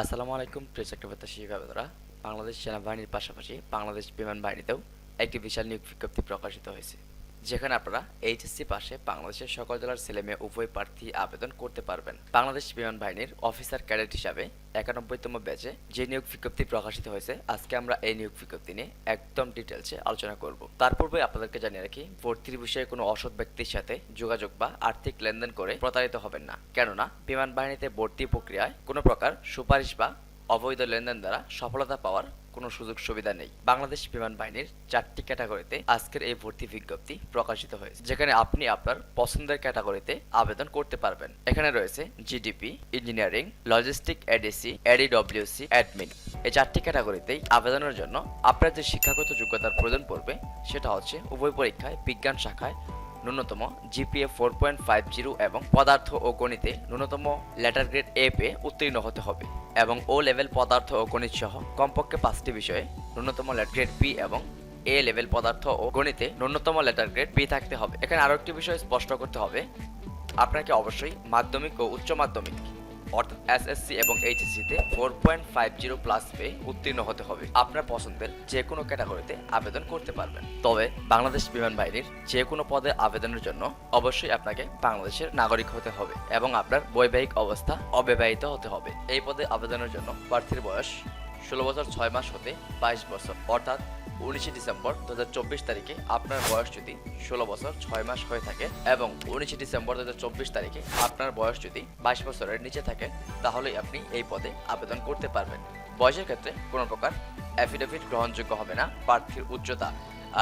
আসসালামু আলাইকুম, প্রিয় শিক্ষার্থীরা বাংলাদেশ সেনাবাহিনীর পাশাপাশি বাংলাদেশ বিমান বাহিনীতেও একটি বিশাল নিয়োগ বিজ্ঞপ্তি প্রকাশিত হয়েছে। যেখানে আপনারা এইচএসসি পাশে বাংলাদেশের সকল জেলার ছেলেমেয়ে উভয় প্রার্থী আবেদন করতে পারবেন। বাংলাদেশ বিমান বাহিনীর অফিসার ক্যাডেট হিসাবে একানব্বইতম ব্যাচে যে নিয়োগ বিজ্ঞপ্তি প্রকাশিত হয়েছে, আজকে আমরা এই নিয়োগ বিজ্ঞপ্তি নিয়ে একদম ডিটেলসে আলোচনা করব। তার পূর্বে আপনাদেরকে জানিয়ে রাখি, ভর্তির বিষয়ে কোনো অসৎ ব্যক্তির সাথে যোগাযোগ বা আর্থিক লেনদেন করে প্রতারিত হবেন না। কেননা, বিমান বাহিনীতে ভর্তি প্রক্রিয়ায় কোনো প্রকার সুপারিশ বা অবৈধ লেনদেন দ্বারা সফলতা পাওয়ার কোনো সুযোগ সুবিধা নেই। বাংলাদেশ বিমান বাহিনীর চারটি ক্যাটাগরিতে আজকের এই ভর্তি বিজ্ঞপ্তি প্রকাশিত হয়েছে, যেখানে আপনি আপনার পছন্দের ক্যাটাগরিতে আবেদন করতে পারবেন। এখানে রয়েছে GDP engineering logistic ADC ADWC admin এই চারটি ক্যাটাগরিতেই আবেদনের জন্য আপনার যে শিক্ষাগত যোগ্যতার প্রয়োজন পড়বে, সেটা হচ্ছে উভয় পরীক্ষায় বিজ্ঞান শাখায় ন্যূনতম GPA four point five zero এবং পদার্থ ও গণিতে ন্যূনতম লেটার গ্রেড এ পে উত্তীর্ণ হতে হবে এবং ও লেভেল পদার্থ ও গণিত সহ কমপক্ষে পাঁচটি বিষয়ে ন্যূনতম লেটার গ্রেড বি এবং এ লেভেল পদার্থ ও গণিতে ন্যূনতম লেটার গ্রেড বি থাকতে হবে। এখানে আরও একটি বিষয় স্পষ্ট করতে হবে। আপনাকে অবশ্যই মাধ্যমিক ও উচ্চ মাধ্যমিক অর্থাৎ এস এসএসসি এবং এইচএসসিতে four point five zero plus পেয়ে উত্তীর্ণ হতে হবে। আপনার পছন্দের যে কোনো ক্যাটাগরিতে আবেদন করতে পারবেন। তবে বাংলাদেশ বিমান বাহিনীর যে কোনো পদে আবেদনের জন্য অবশ্যই আপনাকে বাংলাদেশের নাগরিক হতে হবে এবং আপনার বৈবাহিক অবস্থা অবিবাহিত হতে হবে। এই পদে আবেদনের জন্য প্রার্থীর বয়স ষোলো বছর, ছয় মাস হতে বাইশ বছর। অর্থাৎ উনিশে ডিসেম্বর দু হাজার চব্বিশ তারিখে আপনার বয়স যদি ষোলো বছর ছয় মাস হয়ে থাকে এবং উনিশে ডিসেম্বর দুহাজার চব্বিশ তারিখে আপনার বয়স যদি বাইশ বছরের নিচে থাকে, তাহলেই আপনি এই পদে আবেদন করতে পারবেন। বয়সের ক্ষেত্রে কোনো প্রকার অ্যাফিডেভিট গ্রহণযোগ্য হবে না, প্রার্থীর উচ্চতা।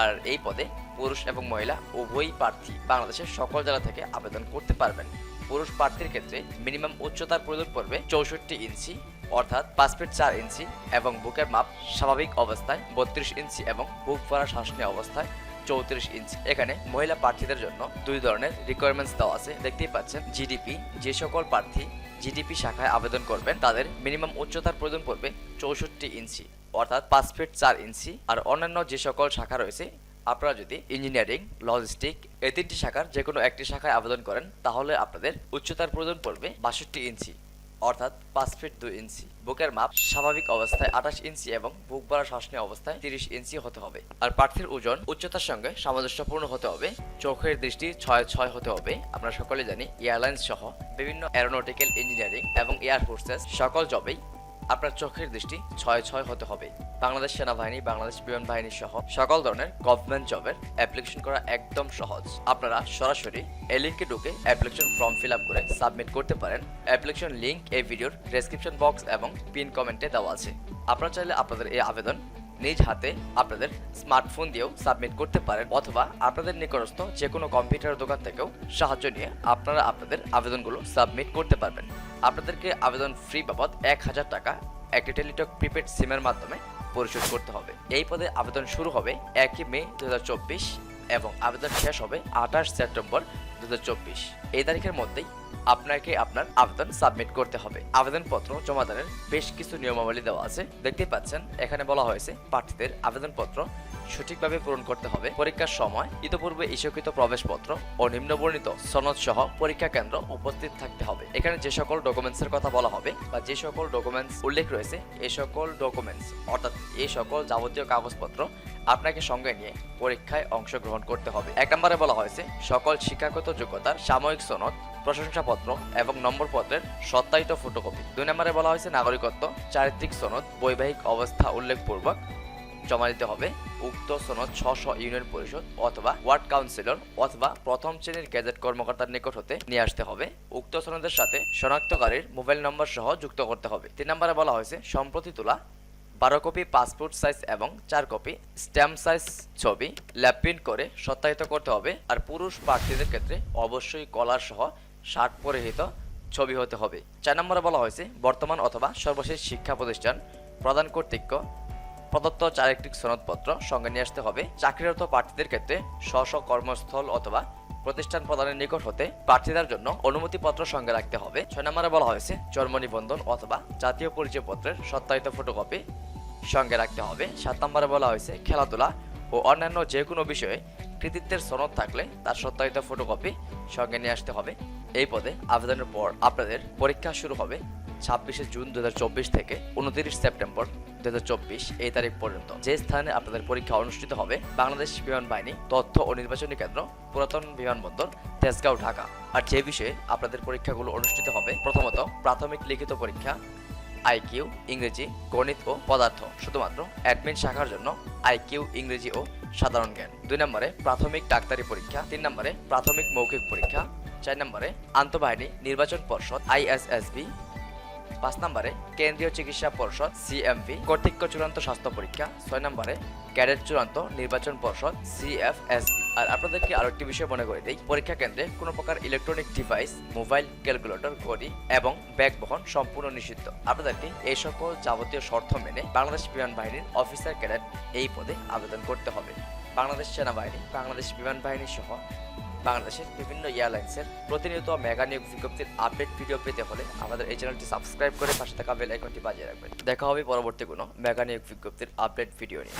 আর এই পদে পুরুষ এবং মহিলা উভয়ই প্রার্থী। বাংলাদেশের সকল জেলা থেকে আবেদন করতে পারবেন। পুরুষ প্রার্থীর ক্ষেত্রে মিনিমাম উচ্চতার প্রয়োজন পড়বে চৌষট্টি ইঞ্চি অর্থাৎ পাঁচ ফিট চার ইঞ্চি এবং বুকের মাপ স্বাভাবিক অবস্থায় বত্রিশ ইঞ্চি এবং বুক ভরা শ্বাস অবস্থায় চৌত্রিশ ইঞ্চি। এখানে মহিলা প্রার্থীদের জন্য দুই ধরনের রিকোয়ারমেন্টস দেওয়া আছে। দেখতেই পাচ্ছেন জিডিপি যে সকল প্রার্থী জিডিপি শাখায় আবেদন করবেন, তাদের মিনিমাম উচ্চতার প্রয়োজন পড়বে চৌষট্টি ইঞ্চি, অর্থাৎ পাঁচ ফিট চার ইঞ্চি। আর অন্যান্য যে সকল শাখা রয়েছে, আপনারা যদি ইঞ্জিনিয়ারিং লজিস্টিক এই তিনটি শাখার যে কোনো একটি শাখায় আবেদন করেন, তাহলে আপনাদের উচ্চতার প্রয়োজন পড়বে বাষট্টি ইঞ্চি। অর্থাৎ পাঁচ ফিট দুই ইঞ্চি। বুকের মাপ স্বাভাবিক অবস্থায় আঠাশ ইঞ্চি এবং বুক বড়া শাসনীয় অবস্থায় তিরিশ ইঞ্চি হতে হবে। আর প্রার্থীর ওজন উচ্চতার সঙ্গে সামঞ্জস্যপূর্ণ হতে হবে। চোখের দৃষ্টি ছয় ছয় হতে হবে। আমরা সকলে জানি এয়ারলাইন্স সহ বিভিন্ন অ্যারোনটিক্যাল ইঞ্জিনিয়ারিং এবং এয়ারফোর্সেস সকল জবেই আপনার চোখের দৃষ্টি ছয় ছয় হতে হবে। বাংলাদেশ সেনাবাহিনী, বাংলাদেশ বিমান বাহিনী সহ সকল ধরনের গভর্নমেন্ট জবের অ্যাপ্লিকেশন করা একদম সহজ। আপনারা সরাসরি এই লিঙ্কে ঢুকে অ্যাপ্লিকেশন ফর্ম ফিল আপ করে সাবমিট করতে পারেন। অ্যাপ্লিকেশন লিঙ্ক এই ভিডিওর ডেসক্রিপশন বক্স এবং পিন কমেন্টে দেওয়া আছে। আপনারা চাইলে আপনাদের এই আবেদন নিজ হাতে আপনাদের স্মার্টফোন দিয়েও সাবমিট করতে পারেন অথবা আপনাদের নিকটস্থ যে কোনো কম্পিউটার দোকান থেকেও সাহায্য নিয়ে আপনারা আপনাদের আবেদনগুলো সাবমিট করতে পারবেন। আপনাদেরকে আবেদন ফ্রি বাবদ এক হাজার টাকা একটি টেলিটক প্রিপেড সিমের মাধ্যমে পরিশোধ করতে হবে। এই পদে আবেদন শুরু হবে একই মে দু হাজার চব্বিশ এবং আবেদন শেষ হবে আঠাশ সেপ্টেম্বর দু এই তারিখের মধ্যেই আপনাকে আপনার আবেদন সাবমিট করতে হবে। আবেদনপত্র জমাদানের বেশ কিছু নিয়মাবলী দেওয়া আছে। দেখতে পাচ্ছেন, এখানে বলা হয়েছে, প্রার্থীদের আবেদনপত্র সঠিকভাবে পূরণ করতে হবে। পরীক্ষার সময় ইতপূর্বে ইস্যুকৃত প্রবেশপত্র ও নিম্নবর্ণিত সনদ সহ পরীক্ষা কেন্দ্র উপস্থিত থাকতে হবে। এখানে যে সকল ডকুমেন্টসের কথা বলা হবে বা যে সকল ডকুমেন্টস উল্লেখ রয়েছে এই সকল ডকুমেন্টস, অর্থাৎ এই সকল যাবতীয় কাগজপত্র আপনাকে সঙ্গে নিয়ে পরীক্ষায় অংশগ্রহণ করতে হবে। এক নম্বরে বলা হয়েছে, সকল শিক্ষাগত যোগ্যতার সাময়িক সনদ, প্রশংসাপত্র এবং নম্বরপত্রের সত্যায়িত ফটোকপি। দুই নম্বরে বলা হয়েছে, নাগরিকত্ব, চারিত্রিক সনদ, বৈবাহিক অবস্থা উল্লেখপূর্বক জমা দিতে হবে। উক্ত সনদ ছশো ইউনিয়ন পরিষদ অথবা ওয়ার্ড কাউন্সিলর অথবা প্রথম শ্রেণির গ্যাজেট কর্মকর্তার নিকট হতে নিয়ে আসতে হবে। উক্ত সনদের সাথে শনাক্তকারীর মোবাইল নম্বর সহ যুক্ত করতে হবে। তিন নম্বরে বলা হয়েছে, সম্প্রতি তোলা বারো কপি পাসপোর্ট সাইজ এবং চার কপি স্ট্যাম্প সাইজ ছবি ল্যাব প্রিন্ট করে সত্যায়িত করতে হবে। আর পুরুষ প্রার্থীদের ক্ষেত্রে অবশ্যই কলার সহ শার্ট পরিহিত ছবি হতে হবে। চার নম্বরে বলা হয়েছে, বর্তমান অথবা সর্বশেষ শিক্ষা প্রতিষ্ঠান প্রদান কর্তৃক প্রদত্ত চারিত্রিক সনদপত্র সঙ্গে নিয়ে আসতে হবে। চাকরিরত প্রার্থীদের ক্ষেত্রে স্ব কর্মস্থল অথবা প্রতিষ্ঠান প্রদানের নিকট হতে প্রার্থীদের জন্য অনুমতিপত্র সঙ্গে রাখতে হবে। ছয় নম্বরে বলা হয়েছে জন্ম নিবন্ধন অথবা জাতীয় পরিচয়পত্রের সত্যায়িত ফটোকপি সঙ্গে রাখতে হবে। সাত নম্বরে বলা হয়েছে, খেলাধুলা ও অন্যান্য যে কোনো বিষয়ে কৃতিত্বের সনদ থাকলে তার সত্যায়িত ফটোকপি সঙ্গে নিয়ে আসতে হবে। এই পদে আবেদনের পর আপনাদের পরীক্ষা শুরু হবে ছাব্বিশে জুন দু হাজার চব্বিশ থেকে উনত্রিশ সেপ্টেম্বর দুই হাজার চব্বিশ এই তারিখ পর্যন্ত। যে স্থানে আপনাদের পরীক্ষা অনুষ্ঠিত হবে, বাংলাদেশ বিমান বাহিনী, তথ্য ও নির্বাচনী কেন্দ্র, পুরাতন বিমানবন্দর, তেজগাঁও, ঢাকা। আর যে বিষয়ে আপনাদের পরীক্ষাগুলো অনুষ্ঠিত হবে, প্রথমত প্রাথমিক লিখিত পরীক্ষা আইকিউ ইংরেজি, গণিত ও পদার্থ, শুধুমাত্র অ্যাডমিন শাখার জন্য আইকিউ ইংরেজি ও সাধারণ জ্ঞান। দুই নম্বরে প্রাথমিক ডাক্তারি পরীক্ষা, তিন নম্বরে প্রাথমিক মৌখিক পরীক্ষা, চার নম্বরে আন্তঃবাহিনী নির্বাচন পর্ষদ আইএসএসবি পাঁচ নম্বরে কেন্দ্রীয় চিকিৎসা পর্ষদ সিএমভি কর্তৃক চূড়ান্ত স্বাস্থ্য পরীক্ষা, ছয় নম্বরে ক্যাডেট চূড়ান্ত নির্বাচন পর্ষদ সিএফএস। আর আপনাদেরকে আরও একটি বিষয় মনে করে দিই, পরীক্ষা কেন্দ্রে কোনো প্রকার ইলেকট্রনিক ডিভাইস মোবাইল ক্যালকুলেটর ঘড়ি এবং ব্যাগ বহন সম্পূর্ণ নিষিদ্ধ। আপনাদেরকে এই সকল যাবতীয় শর্ত মেনে বাংলাদেশ বিমান বাহিনীর অফিসার ক্যাডেট এই পদে আবেদন করতে হবে। বাংলাদেশ সেনাবাহিনী, বাংলাদেশ বিমান বাহিনী সহ বাংলাদেশের বিভিন্ন এয়ারলাইন্সের প্রতিনিয়ত মেগা নিয়োগ বিজ্ঞপ্তির আপডেট ভিডিও পেতে হলে আমাদের এই চ্যানেলটি সাবস্ক্রাইব করে পাশে থাকা বেল আইকনটি বাজিয়ে রাখবেন। দেখা হবে পরবর্তী কোনো মেগা নিয়োগ বিজ্ঞপ্তির আপডেট ভিডিও নিয়ে।